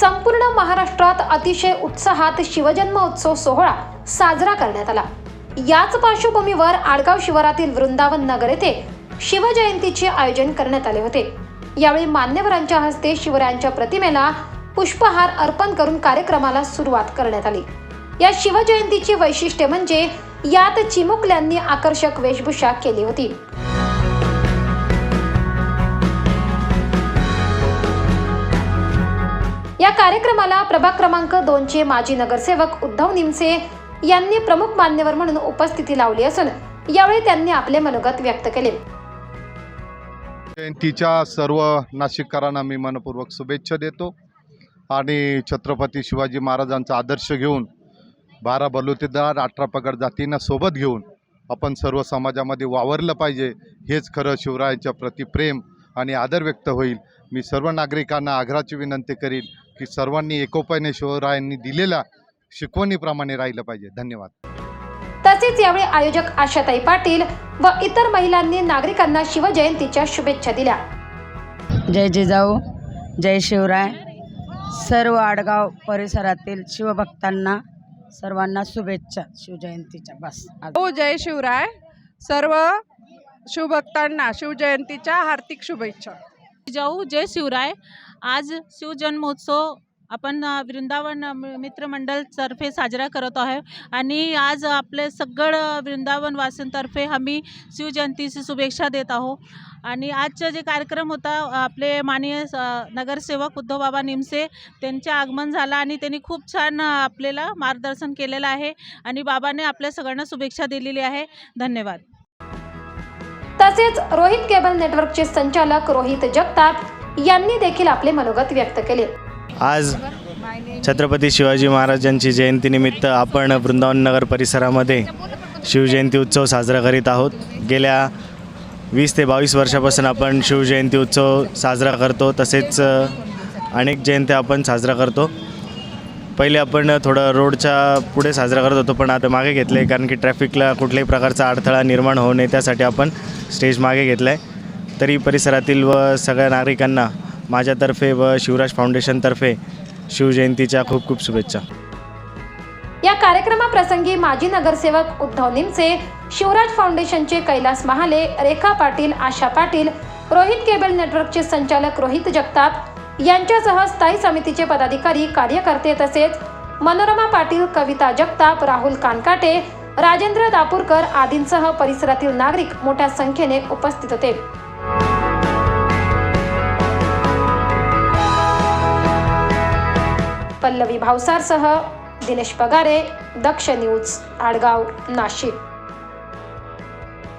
संपूर्ण महाराष्ट्रात अतिशय उत्साहात शिवजन्मोत्सव सोहळा साजरा करण्यात आला. याच पार्श्वभूमीवर आडगाव शिवारातील वृंदावन नगर येथे शिवजयंतीचे आयोजन करण्यात आले होते. यावेळी मान्यवरांच्या हस्ते शिवरायांच्या प्रतिमेला पुष्पहार अर्पण करून कार्यक्रमाला सुरुवात करण्यात आली. या शिवजयंतीची वैशिष्ट्य म्हणजे यात चिमुकल्यांनी आकर्षक वेशभूषा केली होती. या कार्यक्रमाला प्रभाग क्रमांक दोनचे माजी नगरसेवक उद्धव निमसे यांनी प्रमुख मान्यवर म्हणून उपस्थिती लावली असून यावेळी त्यांनी आपले मनोगत व्यक्त केले. जयंतीच्या सर्व नाशिककरांना मी मनपूर्वक शुभेच्छा देतो आणि छत्रपती शिवाजी महाराजांचा आदर्श घेऊन बारा बलुतेदार अठरा पगड जातींना सोबत घेऊन आपण सर्व समाजामध्ये वावरलं पाहिजे हेच खरं शिवरायांच्या प्रति प्रेम आणि आदर व्यक्त होईल. मी सर्व नागरिकांना आग्रहाची विनंती करीन की सर्वांनी एकोपाने शिवरायांनी दिलेल्या शिकवणीप्रमाणे राहिलं पाहिजे. धन्यवाद. तसेच यावेळी आयोजक आशाताई पाटील व इतर महिलांनी नागरिकांना शिवजयंतीच्या शुभेच्छा दिल्या. जय जिजाऊ जय शिवराय. सर्व आडगाव परिसरातील शिवभक्तांना सर्वांना शुभेच्छा शिवजयंतीच्या. बस. हो जय शिवराय. सर्व शिवभक्तांना शिवजयंतीच्या हार्दिक शुभेच्छा. जाऊ. जय शिवराय. आज शिवजन्मोत्सव आपण वृंदावन अ, मित्रमंडळ तर्फे साजरा करत आहे. आणि आज आपले सगळं वृंदावन वासींतर्फे आम्ही शिवजयंतीची शुभेच्छा देत आहो आणि आजचा जे कार्यक्रम होता आपले माननीय स- नगरसेवक उद्धवबाबा निमसे त्यांचे आगमन झालं आणि त्यांनी खूप छान आपल्याला मार्गदर्शन केलेलं आहे. आणि बाबाने आपल्या सगळ्यांना शुभेच्छा दिलेली आहे. धन्यवाद. तसेच रोहित केबल नेटवर्कचे संचालक रोहित जगताप यांनी देखील आपले मनोगत व्यक्त केले. आज छत्रपती शिवाजी महाराजांची जयंतीनिमित्त आपण वृंदावन नगर परिसरामध्ये शिवजयंती उत्सव साजरा करीत आहोत. गेल्या वीस ते बावीस वर्षापासून आपण शिवजयंती उत्सव साजरा करतो. तसेच अनेक जयंत्या आपण साजरा करतो. पहिले आपण थोडं रोडच्या पुढे साजरा करत होतो पण आता मागे घेतलं आहे कारण की ट्रॅफिकला कुठल्याही प्रकारचा अडथळा निर्माण होऊ नये त्यासाठी आपण स्टेज मागे घेतला आहे तरी परिसरातील व सगळ्या नागरिकांना माझ्यातर्फे व शिवराज फाउंडेशनतर्फे शिवजयंतीच्या खूप खूप शुभेच्छा. या कार्यक्रमाप्रसंगी माजी नगरसेवक उद्धव निमसे शिवराज फाउंडेशनचे कैलास महाले रेखा पाटील आशा पाटील रोहित केबल नेटवर्कचे संचालक रोहित जगताप यांच्यासह स्थायी समितीचे पदाधिकारी कार्यकर्ते तसेच मनोरमा पाटील कविता जगताप राहुल कानकाटे राजेंद्र दापूरकर आदींसह परिसरातील नागरिक मोठ्या संख्येने उपस्थित होते. पल्लवी भावसारसह दिनेश पगारे दक्ष न्यूज आडगाव नाशिक.